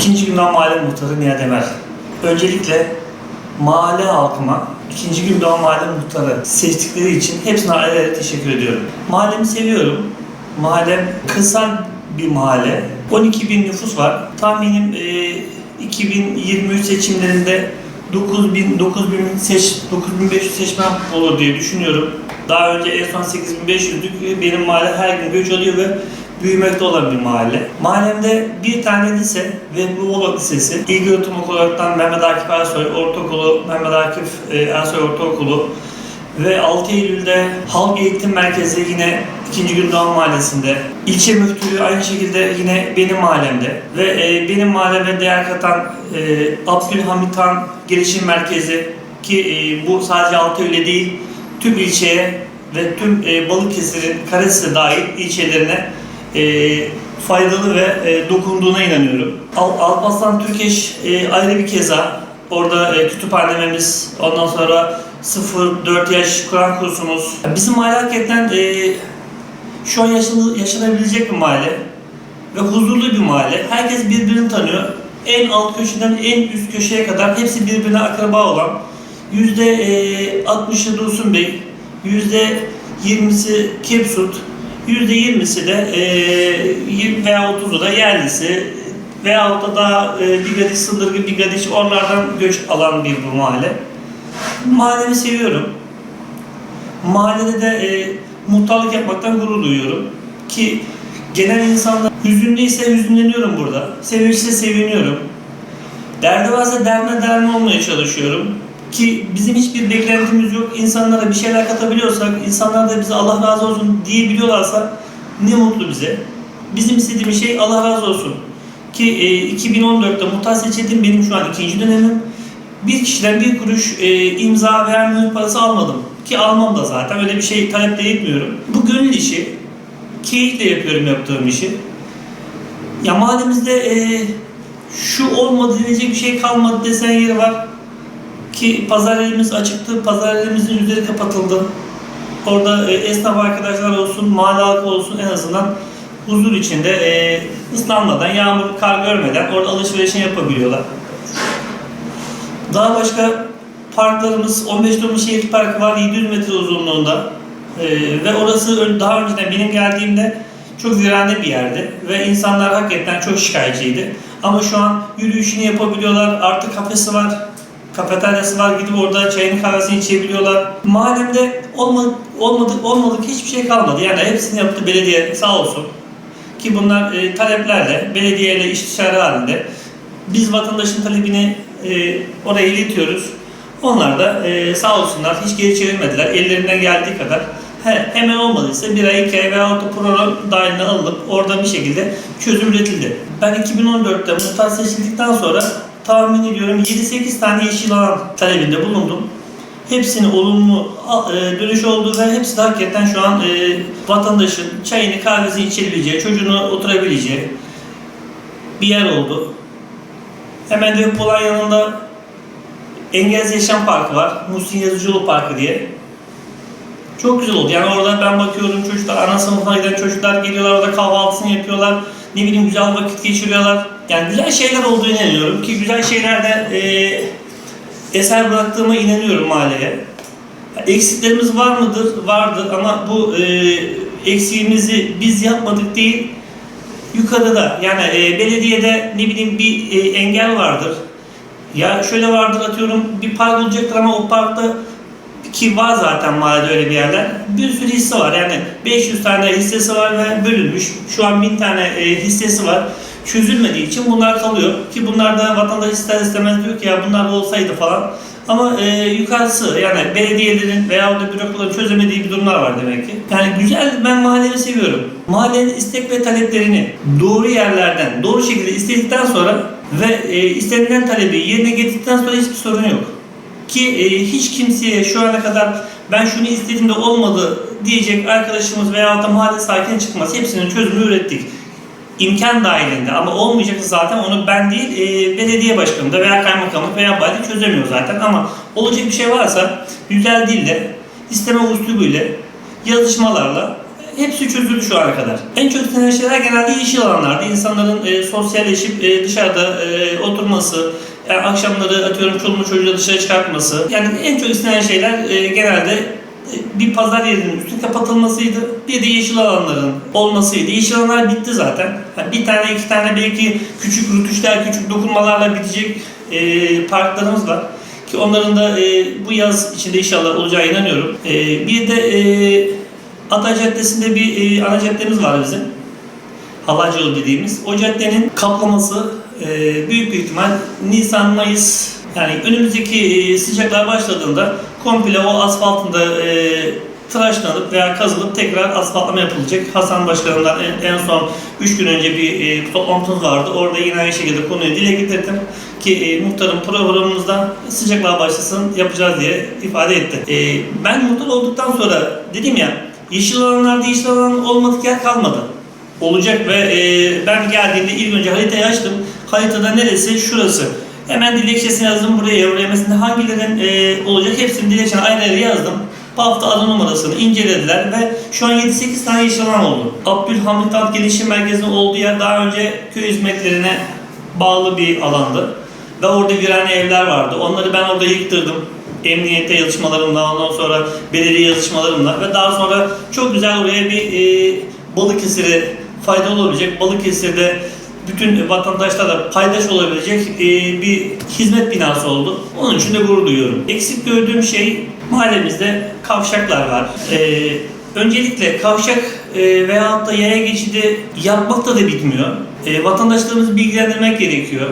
İkinci günden mahalle muhtarı Nihat Emer. Öncelikle mahalle halkıma ikinci gün doğan mahalle muhtarı seçtikleri için hepsine ayrı teşekkür ediyorum. Mahallemi seviyorum. Mahallem kırsal bir mahalle. 12 bin nüfus var. Tahminim e, 2023 seçimlerinde 9000 9000 seç 9500 seçmen olur diye düşünüyorum. Daha önce en son 8500'lük benim mahalle her gün göç alıyor ve büyümekte olan bir mahalle. Mahallemde bir tane lise ve bu Ola Lisesi, İlgi Öğretim öğretmen Mehmet Akif Ersoy Ortaokulu, Mehmet Akif e, Ersoy Ortaokulu ve 6 Eylül'de Halk Eğitim Merkezi yine 2. Gün Doğan Mahallesi'nde. İlçe müftülüğü aynı şekilde yine benim mahallemde. Ve e, benim mahalleme değer katan e, Abdülhamit Han Gelişim Merkezi ki e, bu sadece 6 Eylül'e değil tüm ilçeye ve tüm e, Balıkesir'in Karesi dahil ilçelerine e, faydalı ve e, dokunduğuna inanıyorum. Al, Alparslan Türkeş e, ayrı bir keza. Orada e, kütüphanemiz, ondan sonra 0-4 yaş Kur'an kursumuz. Bizim mahalle e, şu an yaşanı, yaşanabilecek bir mahalle ve huzurlu bir mahalle. Herkes birbirini tanıyor. En alt köşeden en üst köşeye kadar hepsi birbirine akraba olan yüzde e, 60'ı Dursun Bey, yüzde 20'si Kepsut, 20'si de e, 20 veya 30'u da yerlisi veyahut da daha e, Bigadiş, Sındırgı, Bigadiş oralardan göç alan bir bu mahalle. Mahallemi seviyorum. Mahallede de e, muhtarlık yapmaktan gurur duyuyorum. Ki genel insanlar hüzünlüyse hüzünleniyorum burada. Sevinçse seviniyorum. Derdi varsa derdine derman olmaya çalışıyorum. Ki bizim hiçbir beklentimiz yok. İnsanlara bir şeyler katabiliyorsak, insanlar da bize Allah razı olsun diyebiliyorlarsa ne mutlu bize. Bizim istediğimiz şey Allah razı olsun. Ki e, 2014'te muhtar seçildim. Benim şu an ikinci dönemim. Bir kişiden bir kuruş e, imza veya mühür parası almadım. Ki almam da zaten. Öyle bir şey talep de etmiyorum. Bu gönül işi. Keyifle yapıyorum yaptığım işi. Ya mahallemizde e, şu olmadı diyecek bir şey kalmadı desen yeri var. Ki pazar yerimiz açıktı. Pazar yerimizin üzeri kapatıldı. Orada e, esnaf arkadaşlar olsun, mahalle halkı olsun en azından huzur içinde e, ıslanmadan, yağmur, kar görmeden orada alışverişini yapabiliyorlar. Daha başka parklarımız 15 Temmuz Şehir Parkı var 700 metre uzunluğunda. Ee, ve orası daha önceden benim geldiğimde çok virane bir yerdi ve insanlar hakikaten çok şikayetçiydi. Ama şu an yürüyüşünü yapabiliyorlar, artık kafesi var, kafeteryası var, gidip orada çayını kahvesini içebiliyorlar. Mahallemde olmadık, olmadık, olmadık hiçbir şey kalmadı. Yani hepsini yaptı belediye sağ olsun. Ki bunlar e, taleplerle, belediyeyle istişare halinde biz vatandaşın talebini e, oraya iletiyoruz. Onlar da e, sağ olsunlar hiç geri çevirmediler. Ellerinden geldiği kadar. He, hemen olmadıysa bir ay, iki ay veya da program dahiline alınıp orada bir şekilde çözüm üretildi. Ben 2014'te muhtar seçildikten sonra tahmin ediyorum 7-8 tane yeşil alan talebinde bulundum. Hepsini olumlu e, dönüş oldu ve hepsi de hakikaten şu an e, vatandaşın çayını kahvesini içebileceği, çocuğunu oturabileceği bir yer oldu. Hemen de Polan yanında Engelsiz Yaşam Parkı var. Muhsin Yazıcıoğlu Parkı diye. Çok güzel oldu. Yani orada ben bakıyorum çocuklar, ana sınıfına giden çocuklar geliyorlar orada kahvaltısını yapıyorlar. Ne bileyim güzel vakit geçiriyorlar. Yani güzel şeyler olduğunu inanıyorum ki güzel şeylerde e, eser bıraktığıma inanıyorum mahalleye. Eksiklerimiz var mıdır? Vardır ama bu e, eksiğimizi biz yapmadık değil, yukarıda yani e, belediyede ne bileyim bir e, engel vardır. Ya şöyle vardır atıyorum bir park olacaktır ama o parkta ki var zaten mahallede öyle bir yerler. Bir sürü hisse var yani 500 tane hissesi var ve bölünmüş. Şu an 1000 tane e, hissesi var. Çözülmediği için bunlar kalıyor. Ki bunlar da vatandaş ister istemez diyor ki ya bunlar da olsaydı falan. Ama e, yukarısı yani belediyelerin veya da bürokratların çözemediği bir durumlar var demek ki. Yani güzel ben mahallemi seviyorum. Mahallenin istek ve taleplerini doğru yerlerden doğru şekilde istedikten sonra ve e, istenilen talebi yerine getirdikten sonra hiçbir sorun yok. Ki e, hiç kimseye şu ana kadar ben şunu istedim de olmadı diyecek arkadaşımız veya da mahalle sakini çıkmaz. Hepsinin çözümünü ürettik. İmkan dahilinde ama olmayacaksa zaten onu ben değil e, belediye başkanı da veya kaymakamlık veya vali çözemiyor zaten ama olacak bir şey varsa güzel dille, isteme usulüyle, yazışmalarla hepsi çözüldü şu ana kadar. En çok istenen şeyler genelde yeşil alanlarda. İnsanların e, sosyalleşip e, dışarıda e, oturması, yani akşamları atıyorum çoluğunu çocuğu dışarı çıkartması. Yani en çok istenen şeyler e, genelde e, bir pazar yerinin üstü kapatılmasıydı. Bir de yeşil alanların olmasıydı. Yeşil alanlar bitti zaten. Yani bir tane iki tane belki küçük rütuşlar, küçük dokunmalarla bitecek e, parklarımız var. Ki onların da e, bu yaz içinde inşallah olacağı inanıyorum. E, bir de e, Atay Caddesi'nde bir e, ana caddemiz var bizim. Halacı yolu dediğimiz. O caddenin kaplaması e, büyük bir ihtimal Nisan, Mayıs yani önümüzdeki e, sıcaklar başladığında komple o asfaltında e, tıraşlanıp veya kazılıp tekrar asfaltlama yapılacak. Hasan Başkanım'dan en, en son 3 gün önce bir e, toplantımız vardı. Orada yine aynı şekilde konuyu dile getirdim ki e, muhtarın programımızda sıcaklar başlasın yapacağız diye ifade etti. E, ben muhtar olduktan sonra dedim ya yeşil alanlarda yeşil alan olmadık yer kalmadı olacak ve e, ben geldiğimde ilk önce haritayı açtım. Haritada neresi? Şurası. Hemen dilekçesini yazdım buraya. Mesela hangilerin e, olacak hepsini dilekçene ayrı ayrı yazdım. Bu hafta adı numarasını incelediler ve şu an 7-8 tane alan oldu. Abdülhamit Alt Gelişim Merkezi'nin olduğu yer daha önce köy hizmetlerine bağlı bir alandı. Ve orada virane evler vardı. Onları ben orada yıktırdım. Emniyette yazışmalarımla, ondan sonra belediye yazışmalarımla ve daha sonra çok güzel oraya bir e, Balıkesir'e faydalı olabilecek, Balıkesir'de bütün vatandaşlara paydaş olabilecek e, bir hizmet binası oldu. Onun için de gurur duyuyorum. Eksik gördüğüm şey mahallemizde kavşaklar var. E, öncelikle kavşak e, veyahut da yaya geçidi yapmakta da bitmiyor. E, vatandaşlarımızı bilgilendirmek gerekiyor.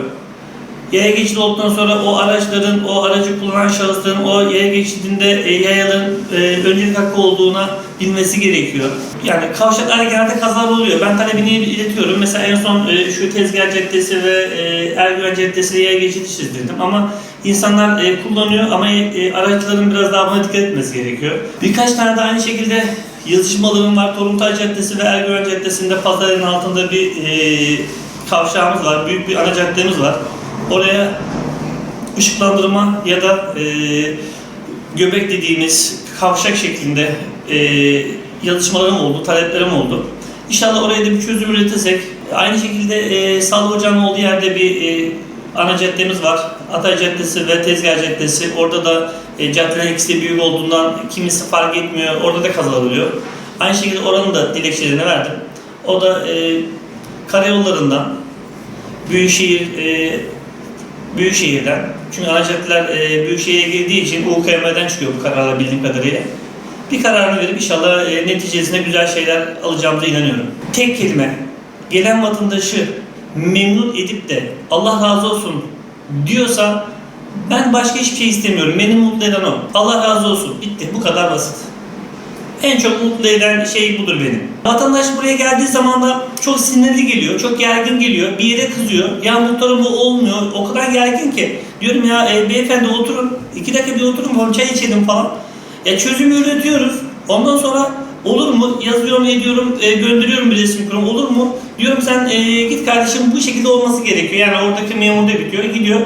Yaya geçidi olduktan sonra o araçların, o aracı kullanan şahısların o yaya geçidinde e, yayaların e, öncelik hakkı olduğuna bilmesi gerekiyor. Yani kavşaklarda genelde kazalar oluyor. Ben talebini iletiyorum. Mesela en son e, şu Tezgah Caddesi ve e, Ergüven Caddesi'de yaya geçidi çizdirdim ama insanlar e, kullanıyor ama e, araçların biraz daha buna dikkat etmesi gerekiyor. Birkaç tane de aynı şekilde yazışmalarım var. Toruntay Caddesi ve Ergüven Caddesi'nde pazarın altında bir e, kavşağımız var. Büyük bir ana caddemiz var. Oraya ışıklandırma ya da e, göbek dediğimiz kavşak şeklinde e, yazışmalarım oldu, taleplerim oldu. İnşallah oraya da bir çözüm üretirsek. Aynı şekilde e, Sağlık Ocağı'nın olduğu yerde bir e, ana caddemiz var. Atay Caddesi ve Tezgah Caddesi. Orada da e, caddelerin ikisi büyük olduğundan kimisi fark etmiyor. Orada da kazalar oluyor. Aynı şekilde oranın da dilekçelerini verdim. O da e, karayollarından Büyükşehir e, Büyükşehir'den. Çünkü ana caddeler e, Büyükşehir'e girdiği için UKM'den çıkıyor bu kararlar bildiğim kadarıyla. Bir kararını verip inşallah e, neticesinde güzel şeyler alacağımıza inanıyorum. Tek kelime, gelen vatandaşı memnun edip de Allah razı olsun diyorsa ben başka hiçbir şey istemiyorum. Beni mutlu eden o. Allah razı olsun. Bitti. Bu kadar basit. En çok mutlu eden şey budur benim. Vatandaş buraya geldiği zaman da çok sinirli geliyor, çok gergin geliyor, bir yere kızıyor. Ya muhtarım bu olmuyor, o kadar gergin ki. Diyorum ya e, beyefendi oturun, iki dakika bir oturun falan çay içelim falan. Ya çözümü üretiyoruz. Ondan sonra olur mu? Yazıyorum, ediyorum, e, gönderiyorum bir resim kurum. Olur mu? Diyorum sen e, git kardeşim bu şekilde olması gerekiyor. Yani oradaki memur da bitiyor, gidiyor.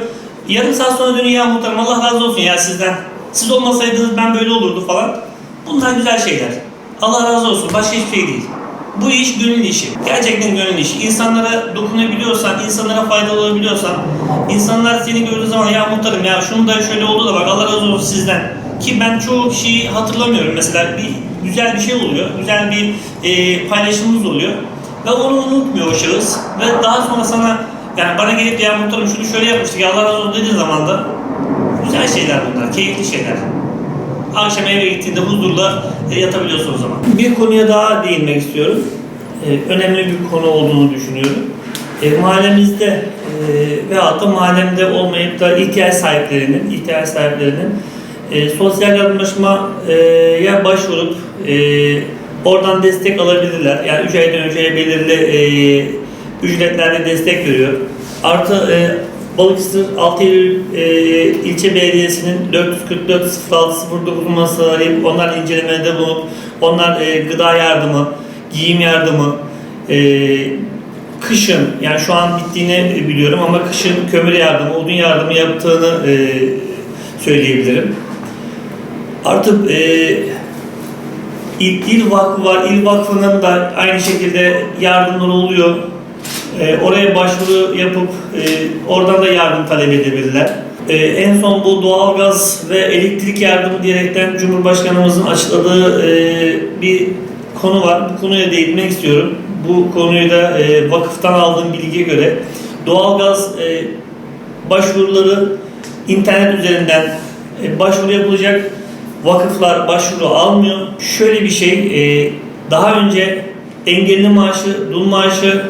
Yarım saat sonra dönüyor ya muhtarım Allah razı olsun ya sizden. Siz olmasaydınız ben böyle olurdu falan. Bunlar güzel şeyler. Allah razı olsun. Başka hiçbir şey değil. Bu iş gönül işi. Gerçekten gönül işi. İnsanlara dokunabiliyorsan, insanlara faydalı olabiliyorsan, insanlar seni gördüğü zaman ya muhtarım ya şunu da şöyle oldu da bak Allah razı olsun sizden. Ki ben çoğu kişiyi hatırlamıyorum. Mesela bir güzel bir şey oluyor. Güzel bir e, paylaşımımız oluyor. Ve onu unutmuyor o şahıs. Ve daha sonra sana yani bana gelip de ya muhtarım şunu şöyle yapmıştık ya Allah razı olsun dediğin zaman da güzel şeyler bunlar. Keyifli şeyler akşam eve gittiğinde huzurla e, yatabiliyorsun o zaman. Bir konuya daha değinmek istiyorum. E, önemli bir konu olduğunu düşünüyorum. E, mahallemizde e, veyahut da mahallemde olmayıp da ihtiyaç sahiplerinin, ihtiyaç sahiplerinin e, sosyal yardımlaşmaya başvurup e, oradan destek alabilirler. Yani 3 aydan önceye belirli e, ücretlerle destek veriyor. Artı e, Balıkesir 6 Eylül e, ilçe belediyesinin 444 06 09 numarasını arayıp onlar incelemede bulunup onlar e, gıda yardımı, giyim yardımı, e, kışın yani şu an bittiğini biliyorum ama kışın kömür yardımı, odun yardımı yaptığını e, söyleyebilirim. Artık e, İl, İl Vakfı var. İl Vakfı'nın da aynı şekilde yardımları oluyor. Ee, oraya başvuru yapıp e, oradan da yardım talep edebilirler. Ee, en son bu doğalgaz ve elektrik yardımı diyerekten Cumhurbaşkanımızın açıkladığı e, bir konu var. Bu konuya değinmek istiyorum. Bu konuyu da e, vakıftan aldığım bilgiye göre doğalgaz e, başvuruları internet üzerinden e, başvuru yapılacak. Vakıflar başvuru almıyor. Şöyle bir şey, e, daha önce engelli maaşı, dul maaşı,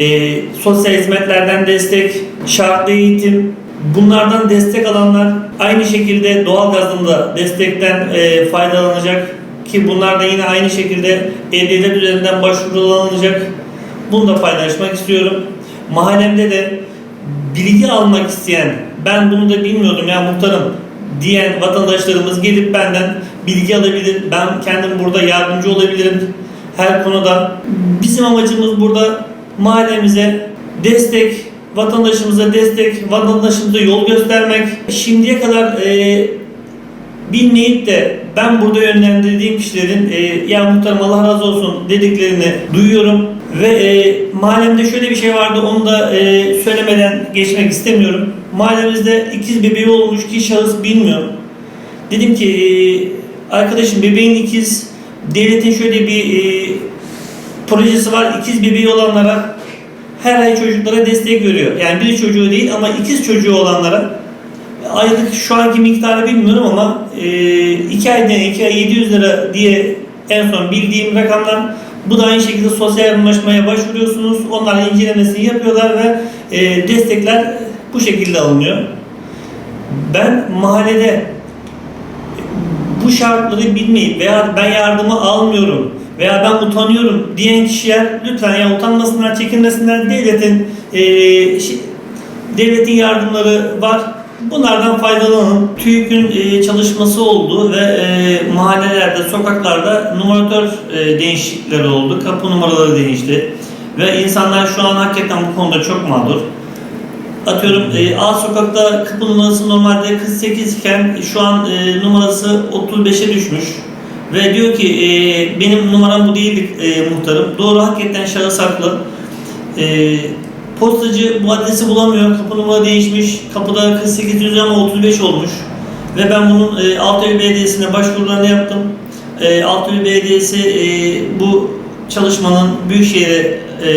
e, sosyal hizmetlerden destek, şartlı eğitim, bunlardan destek alanlar aynı şekilde doğalgazdan da destekten e, faydalanacak ki bunlar da yine aynı şekilde E-Devlet üzerinden başvurulanacak. Bunu da paylaşmak istiyorum. Mahallemde de bilgi almak isteyen, ben bunu da bilmiyordum ya muhtarım diyen vatandaşlarımız gelip benden bilgi alabilir. Ben kendim burada yardımcı olabilirim her konuda. Bizim amacımız burada mahallemize destek, vatandaşımıza destek, vatandaşımıza yol göstermek. Şimdiye kadar e, bilmeyip de ben burada yönlendirdiğim kişilerin e, ya muhtarım Allah razı olsun dediklerini duyuyorum. Ve e, mahallemde şöyle bir şey vardı onu da e, söylemeden geçmek istemiyorum. Mahallemizde ikiz bebeği olmuş ki şahıs bilmiyor. Dedim ki e, arkadaşım bebeğin ikiz devletin şöyle bir e, projesi var. İkiz bebeği olanlara her ay çocuklara destek veriyor. Yani bir çocuğu değil ama ikiz çocuğu olanlara aylık şu anki miktarı bilmiyorum ama e, iki aydan iki ay 700 lira diye en son bildiğim rakamlar bu da aynı şekilde sosyal yardımlaşmaya başvuruyorsunuz. Onlar incelemesini yapıyorlar ve e, destekler bu şekilde alınıyor. Ben mahallede bu şartları bilmeyip veya ben yardımı almıyorum veya ben utanıyorum diyen kişiler lütfen ya utanmasınlar, çekinmesinler. Devletin e, şi- devletin yardımları var. Bunlardan faydalanın. TÜİK'ün e, çalışması oldu ve e, mahallelerde, sokaklarda numaratör e, değişiklikleri oldu. Kapı numaraları değişti. Ve insanlar şu an hakikaten bu konuda çok mağdur. Atıyorum e, A sokakta kapı numarası normalde 48 iken şu an e, numarası 35'e düşmüş. Ve diyor ki e, benim numaram bu değil e, muhtarım. Doğru hakikaten şahıs haklı. E, postacı bu adresi bulamıyor. Kapı numara değişmiş. Kapıda 48 yazıyor ama 35 olmuş. Ve ben bunun e, Altıöyü Belediyesi'ne başvurularını yaptım. E, Altıöyü Belediyesi e, bu çalışmanın Büyükşehir'e e,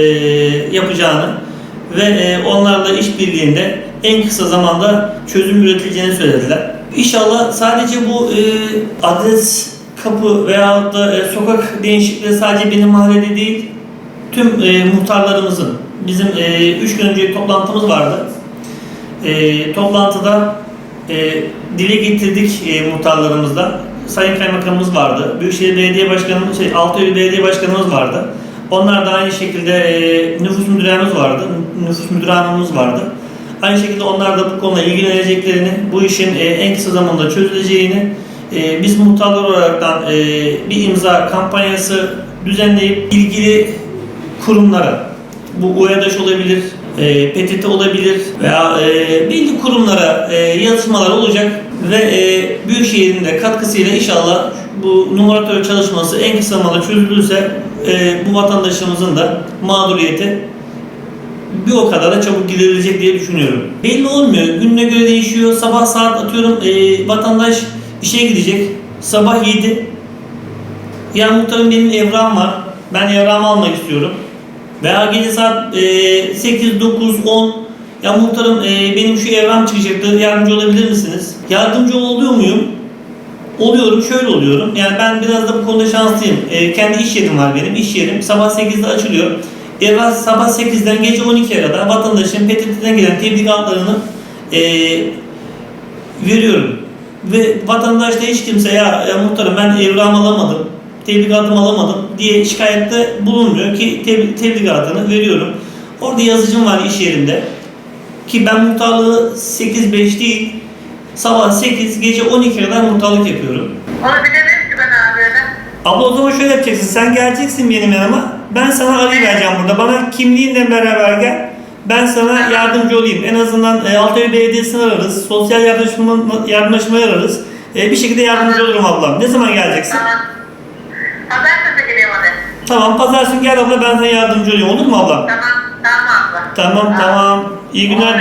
yapacağını ve e, onlarla işbirliğinde en kısa zamanda çözüm üretileceğini söylediler. İnşallah sadece bu e, adres kapı veya da e, sokak değişikliği sadece benim mahallede değil, tüm e, muhtarlarımızın, bizim 3 gün önce toplantımız vardı. E, toplantıda e, dile getirdik e, muhtarlarımızla. Sayın Kaymakamımız vardı. Büyükşehir Belediye Başkanımız, şey, Altıöyü Belediye Başkanımız vardı. Onlar da aynı şekilde e, nüfus müdürümüz vardı. Nüfus müdür vardı. Aynı şekilde onlar da bu konuda ilgileneceklerini, bu işin e, en kısa zamanda çözüleceğini, e, biz muhtarlar olaraktan e, bir imza kampanyası düzenleyip ilgili kurumlara, bu UEDAŞ olabilir, e, PTT olabilir veya e, belli kurumlara e, yazışmalar olacak ve e, Büyükşehir'in de katkısıyla inşallah bu numaratör çalışması en kısa zamanda çözülürse e, bu vatandaşımızın da mağduriyeti bir o kadar da çabuk giderilecek diye düşünüyorum. Belli olmuyor. Gününe göre değişiyor. Sabah saat atıyorum e, vatandaş işe gidecek. Sabah 7. Ya muhtarım benim evrağım var. Ben evrağımı almak istiyorum. Veya gece saat e, 8, 9, 10 ya muhtarım e, benim şu evram çıkacaktı yardımcı olabilir misiniz? Yardımcı oluyor muyum? Oluyorum, şöyle oluyorum. Yani ben biraz da bu konuda şanslıyım. E, kendi iş yerim var benim. İş yerim sabah 8'de açılıyor. Evrak sabah 8'den gece 12'ye kadar vatandaşın PTT'den gelen tebligatlarını e, veriyorum. Ve vatandaş da hiç kimse ya, ya muhtarım ben evram alamadım, tebligatımı alamadım diye şikayette bulunmuyor ki teb- tebligatını veriyorum. Orada yazıcım var iş yerinde. Ki ben muhtarlığı 8-5 değil, sabah 8, gece 12 kadar muhtarlık yapıyorum. Onu bilemem ki ben abi öyle. Abla o zaman şöyle yapacaksın. Sen geleceksin benim yanıma. Ben sana arayıvereceğim burada. Bana kimliğinle beraber gel ben sana yardımcı olayım. En azından e, Altay Belediyesi'ni ararız. Sosyal yardımlaşma, yardımlaşmayı ararız. E, bir şekilde yardımcı olurum ablam. Ne zaman geleceksin? Tamam. Pazartesi geliyorum hadi. Tamam pazartesi gel abla ben sana yardımcı olayım. Olur mu abla? Tamam. Tamam abla. Tamam tamam. İyi günler.